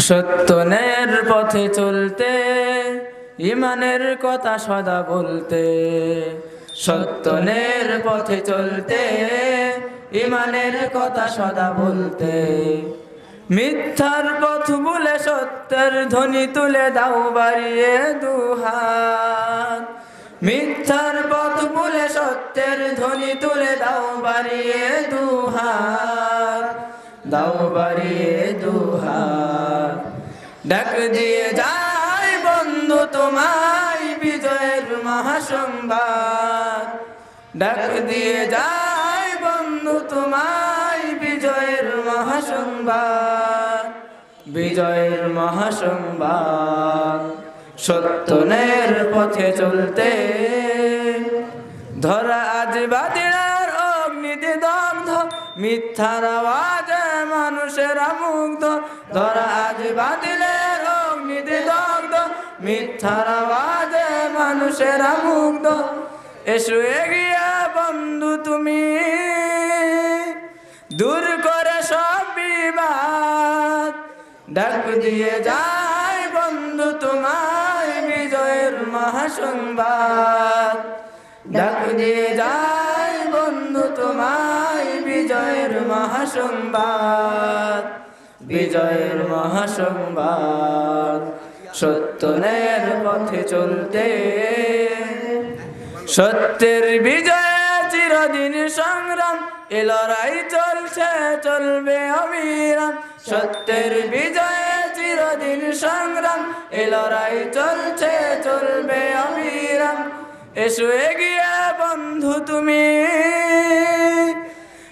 সত্যনের পথে চলতে, ইমানের কথা সদা বলতে। সত্যনের পথে চলতে, ইমানের কথা সদা বলতে। মিথ্যার পথ বলে সত্যের ধ্বনি তুলে দাও বাড়িয়ে দুহাত মিথ্যার পথ বলে সত্যের ধ্বনি তুলে দাও বাড়িয়ে দুহাত দাও বাড়িয়ে দুহাত ডাক দিয়ে যাই বন্ধু তোমায় বিজয়ের মহাসংবাদ। ডাক দিয়ে যাই বন্ধু তোমায় বিজয়ের মহাসংবাদ। বিজয়ের মহাসংবাদ সত্যনের পথে চলতে। ধরা আজ বাদিনার অগ্নিতে দগ্ধ মিথ্যার আওয়াজে মানুষের মুগ্ধ। ধরা আজ দগ্ধ মিথ্যার আওয়াজে মানুষের মুগ্ধ। এসো এগিয়ে বন্ধু তুমি। দূর করে সব বিবাদ। ডাক দিয়ে যাই বন্ধু তোমায় বিজয়ের মহাসংবাদ। ডাক দিয়ে যাই বন্ধু তোমায় বিজয়ের মহাসংবাদ। বিজয়ের মহাসংবাদ। সত্যনের পথে চলতে। সত্যের বিজয়ে চিরদিন সংগ্রাম, এ লড়াই চলছে, চলবে অবিরাম। সত্যের বিজয়ে চিরদিন সংগ্রাম, এ লড়াই চলছে, চলবে অবিরাম। এসো এগিয়ে বন্ধু তুমি,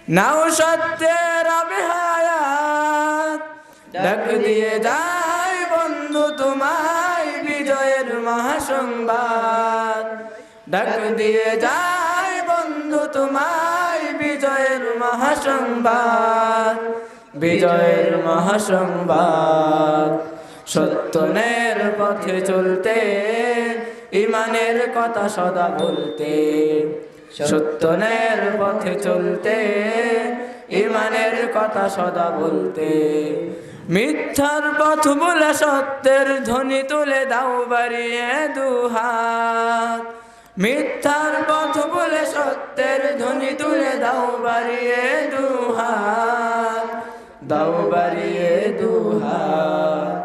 নাও সত্যের অবিহায়াত ডাক দিয়ে বন্ধু তোমায় বিজয়ের মহাসংবাদ। ডাক দিয়ে যাই বন্ধু তোমায় বিজয়ের মহাসংবাদ। বিজয়ের মহাসংবাদ। সত্যনের পথে চলতে, ইমানের কথা সদা বলতে। সত্যনের পথে চলতে, ইমানের কথা সদা বলতে। মিথ্যার পথ বলে সত্যের ধ্বনি তুলে দাও বাড়িয়ে দুহাত। মিথ্যার পথ বলে সত্যের ধ্বনি তুলে দাও বাড়িয়ে দুহাত। দাও বাড়িয়ে দুহাত।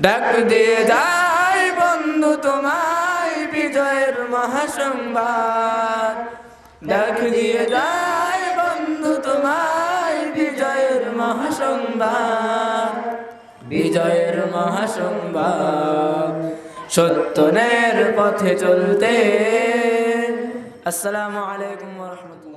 ডাক দিয়ে যাই বন্ধু তোমায় বিজয়ের মহাসংবাদ। ডাক দিয়ে যাই বন্ধু তোমায় বিজয়ের মহাসংবাদ। বিজয়ের মহাসংবাদ সত্যনের পথে চলতে। আসসালামু আলাইকুম রহমতুল্লাহ।